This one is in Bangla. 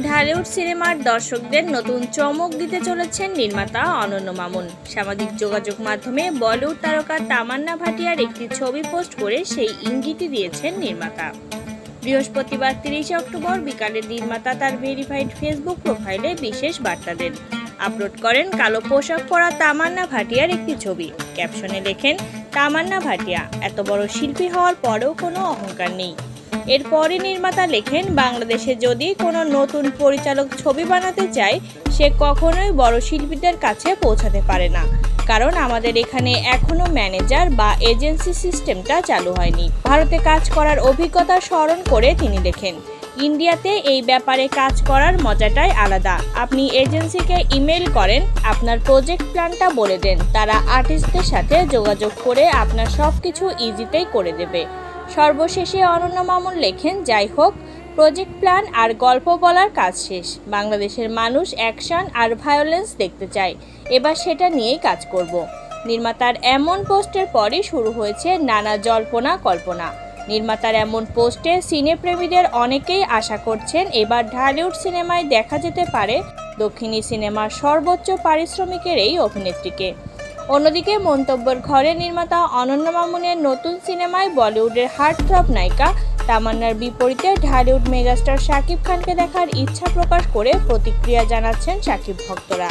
ঢালিউড সিনেমার দর্শকদের নতুন চমক দিতে চলেছেন নির্মাতা অনন্য মামুন। সামাজিক যোগাযোগ মাধ্যমে বলিউড তারকা তামান্না ভাটিয়ার একটি ছবি পোস্ট করে সেই ইঙ্গিতই দিয়েছেন নির্মাতা। বৃহস্পতিবার তিরিশে অক্টোবর বিকালে নির্মাতা তার ভেরিফাইড ফেসবুক প্রোফাইলে বিশেষ বার্তা দেন। আপলোড করেন কালো পোশাক পরা তামান্না ভাটিয়ার একটি ছবি। ক্যাপশনে লেখেন, তামান্না ভাটিয়া, এত বড় শিল্পী হওয়ার পরেও কোনো অহংকার নেই। এরপরই নির্মাতা লেখেন, বাংলাদেশে যদি কোনো নতুন পরিচালক ছবি বানাতে চায়, সে কখনোই বড় শিল্পীদের কাছে পৌঁছাতে পারে না। কারণ আমাদের এখানে এখনও ম্যানেজার বা এজেন্সি সিস্টেমটা চালু হয়নি। ভারতে কাজ করার অভিজ্ঞতা স্মরণ করে তিনি লেখেন, ইন্ডিয়াতে এই ব্যাপারে কাজ করার মজাটাই আলাদা। আপনি এজেন্সিকে ইমেল করেন, আপনার প্রজেক্ট প্ল্যানটা বলে দেন। তারা আর্টিস্টদের সাথে যোগাযোগ করে আপনার সব কিছু ইজিতেই করে দেবে। সর্বশেষে অনন্য মামুন লেখেন, যাই হোক, প্রজেক্ট প্ল্যান আর গল্প বলার কাজ শেষ। বাংলাদেশের মানুষ অ্যাকশন আর ভায়োলেন্স দেখতে চায়। এবার সেটা নিয়েই কাজ করব। নির্মাতার এমন পোস্টের পরই শুরু হয়েছে নানা জল্পনা কল্পনা। নির্মাতার এমন পোস্টে সিনেপ্রেমীদের অনেকেই আশা করছেন এবার ঢালিউড সিনেমায় দেখা যেতে পারে দক্ষিণী সিনেমার সর্বোচ্চ পারিশ্রমিকের এই অভিনেত্রীকে। অন্যদিকে মন্তব্যের ঘরে নির্মাতা অনন্য মামুনের নতুন সিনেমায় বলিউডের হার্টথ্রব নায়িকা, তামান্নার বিপরীতে ঢালিউড মেগাস্টার শাকিব খানকে দেখার ইচ্ছা প্রকাশ করে প্রতিক্রিয়া জানাচ্ছেন শাকিব ভক্তরা।